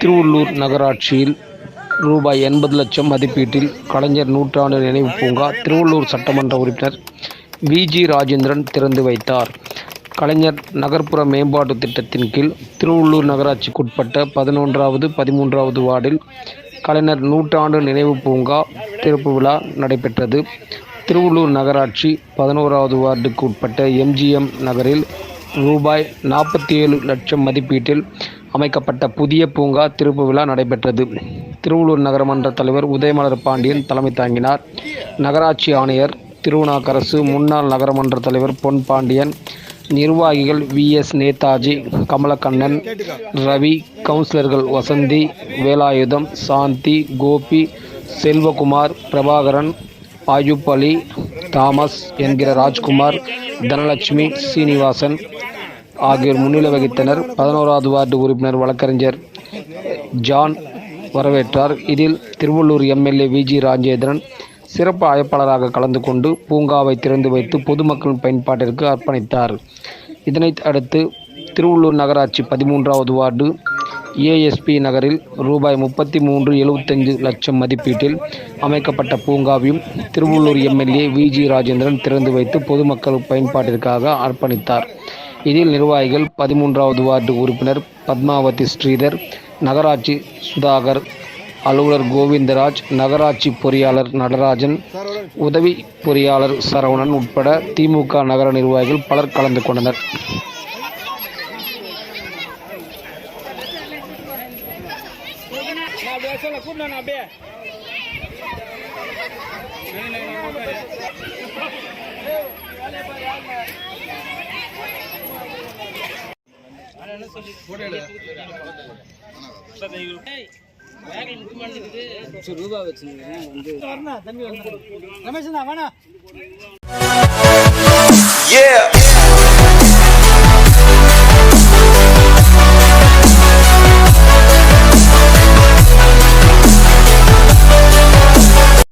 திருவள்ளூர் நகராட்சியில் ரூபாய் எண்பது லட்சம் மதிப்பீட்டில் கலைஞர் நூற்றாண்டு நினைவு பூங்கா திருவள்ளூர் சட்டமன்ற உறுப்பினர் விஜி ராஜேந்திரன் திறந்து வைத்தார். கலைஞர் நகர்ப்புற மேம்பாட்டு திட்டத்தின் கீழ் திருவள்ளூர் நகராட்சிக்குட்பட்ட பதினொன்றாவது பதிமூன்றாவது வார்டில் கலைஞர் நூற்றாண்டு நினைவு பூங்கா திறப்பு விழா நடைபெற்றது. திருவள்ளூர் நகராட்சி பதினோராவது வார்டுக்கு உட்பட்ட எம்ஜிஎம் நகரில் ரூபாய் நாற்பத்தி ஏழு லட்சம் மதிப்பீட்டில் அமைக்கப்பட்ட புதிய பூங்கா திறப்பு விழா நடைபெற்றது. திருவள்ளூர் நகரமன்ற தலைவர் உதயமலர் பாண்டியன் தலைமை தாங்கினார். நகராட்சி ஆணையர் திருவண்ணாக்கரசு முன்னாள் நகரமன்ற தலைவர் பொன் பாண்டியன் நிர்வாகிகள் வி. எஸ். நேதாஜி கமலக்கண்ணன் ரவி கவுன்சிலர்கள் வசந்தி வேலாயுதம் சாந்தி கோபி செல்வகுமார் பிரபாகரன் ஆயுப் அலி தாமஸ் என்கிற ராஜ்குமார் தனலட்சுமி சீனிவாசன் ஆகியோர் முன்னிலை வகித்தனர். பதினோராவது வார்டு உறுப்பினர் வழக்கறிஞர் ஜான் வரவேற்றார். இதில் திருவள்ளூர் எம்எல்ஏ விஜி ராஜேந்திரன் சிறப்பு அழைப்பாளராக கலந்து கொண்டு பூங்காவை திறந்து வைத்து பொதுமக்களின் பயன்பாட்டிற்கு அர்ப்பணித்தார். இதனைத் அடுத்து திருவள்ளூர் நகராட்சி பதிமூன்றாவது வார்டு ஏஎஸ்பி நகரில் ரூபாய் முப்பத்தி மூன்று எழுபத்தஞ்சு லட்சம் மதிப்பீட்டில் அமைக்கப்பட்ட பூங்காவையும் திருவள்ளூர் எம்எல்ஏ விஜி ராஜேந்திரன் திறந்து வைத்து பொதுமக்கள் பயன்பாட்டிற்காக அர்ப்பணித்தார். இதில் நிர்வாகிகள் பதிமூன்றாவது வார்டு உறுப்பினர் பத்மாவதி ஸ்ரீதர் நகராட்சி சுதாகர் அலுவலர் கோவிந்தராஜ் நகராட்சி பொறியாளர் நடராஜன் உதவி பொறியாளர் சரவணன் உட்பட திமுக நகர நிர்வாகிகள் பலர் கலந்து கொண்டனர். ரூபா வச்சுருக்கேன் வந்து ரமேஷ் தான் வேணா Yeah.